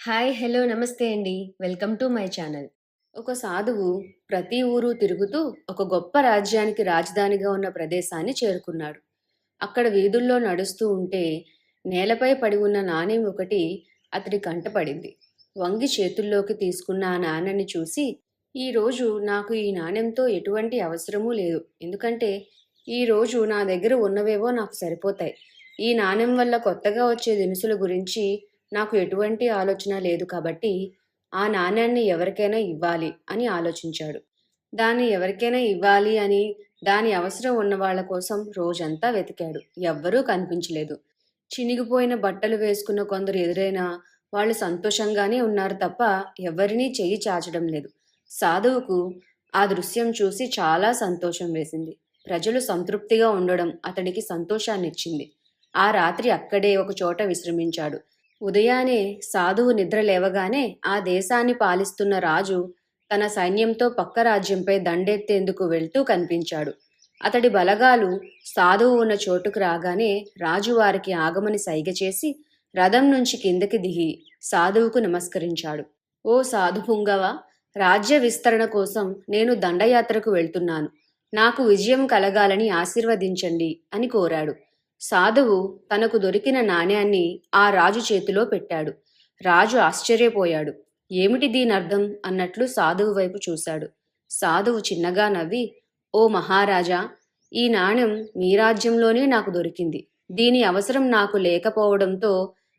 Hi hello namaste అండి. Welcome to my channel. ఒక సాధువు ప్రతి ఊరు తిరుగుతూ ఒక గొప్ప రాజ్యానికి రాజధానిగా ఉన్న ప్రదేశాన్ని చేరుకున్నాడు. అక్కడ వీధుల్లో నడుస్తూ ఉంటే నేలపై పడి ఉన్న నాణెం ఒకటి అతడి కంటపడింది వంగి చేతుల్లోకి తీసుకున్న ఆ నాణ్యని చూసి ఈరోజు నాకు ఈ నాణ్యంతో ఎటువంటి అవసరమూ లేదు. ఎందుకంటే ఈ రోజు నా దగ్గర ఉన్నవేవో నాకు సరిపోతాయి. ఈ నాణ్యం వల్ల కొత్తగా వచ్చే దినుసుల గురించి నాకు ఎటువంటి ఆలోచన లేదు కాబట్టి ఆ నాణ్యాన్ని ఎవరికైనా ఇవ్వాలి అని ఆలోచించాడు. దాన్ని ఎవరికైనా ఇవ్వాలి అని దాని అవసరం ఉన్న వాళ్ళ కోసం రోజంతా వెతికాడు. ఎవ్వరూ కనిపించలేదు. చినిగిపోయిన బట్టలు వేసుకున్న కొందరు ఎదురైనా వాళ్ళు సంతోషంగానే ఉన్నారు తప్ప ఎవరినీ చెయ్యి చాచడం లేదు. సాధువుకు ఆ దృశ్యం చూసి చాలా సంతోషం వేసింది. ప్రజలు సంతృప్తిగా ఉండడం అతడికి సంతోషాన్నిచ్చింది. ఆ రాత్రి అక్కడే ఒక చోట విశ్రమించాడు. ఉదయానే సాధువు నిద్ర లేవగానే ఆ దేశాన్ని పాలిస్తున్న రాజు తన సైన్యంతో పక్క రాజ్యంపై దండెత్తేందుకు వెళ్తూ కనిపించాడు. అతడి బలగాలు సాధువు ఉన్న చోటుకు రాగానే రాజు వారికి ఆగమని సైగ చేసి రథం నుంచి కిందకి దిగి సాధువుకు నమస్కరించాడు. ఓ సాధు పుంగవ రాజ్య విస్తరణ కోసం నేను దండయాత్రకు వెళ్తున్నాను. నాకు విజయం కలగాలని ఆశీర్వదించండి అని కోరాడు. సాధువు తనకు దొరికిన నాణ్యాన్ని ఆ రాజు చేతిలో పెట్టాడు. రాజు ఆశ్చర్యపోయాడు. ఏమిటి దీని అర్థం అన్నట్లు సాధువు వైపు చూశాడు. సాధువు చిన్నగా నవ్వి ఓ మహారాజా ఈ నాణ్యం మీ రాజ్యంలోనే నాకు దొరికింది. దీని అవసరం నాకు లేకపోవడంతో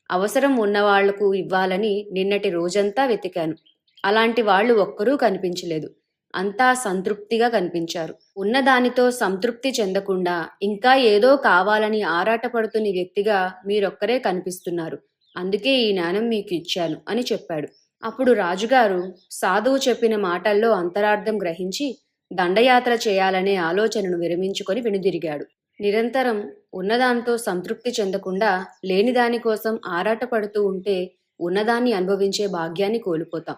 అవసరం ఉన్నవాళ్ళకు ఇవ్వాలని నిన్నటి రోజంతా వెతికాను. అలాంటి వాళ్ళు ఒక్కరూ కనిపించలేదు. అంతా సంతృప్తిగా కనిపించారు. ఉన్నదానితో సంతృప్తి చెందకుండా ఇంకా ఏదో కావాలని ఆరాటపడుతున్న వ్యక్తిగా మీరొక్కరే కనిపిస్తున్నారు. అందుకే ఈ జ్ఞానం మీకు ఇచ్చాను అని చెప్పాడు. అప్పుడు రాజుగారు సాధువు చెప్పిన మాటల్లో అంతరార్థం గ్రహించి దండయాత్ర చేయాలనే ఆలోచనను విరమించుకొని వెనుదిరిగాడు. నిరంతరం ఉన్నదాంతో సంతృప్తి చెందకుండా లేని దానికోసం ఆరాటపడుతూ ఉంటే ఉన్నదాన్ని అనుభవించే భాగ్యాన్ని కోల్పోతాం.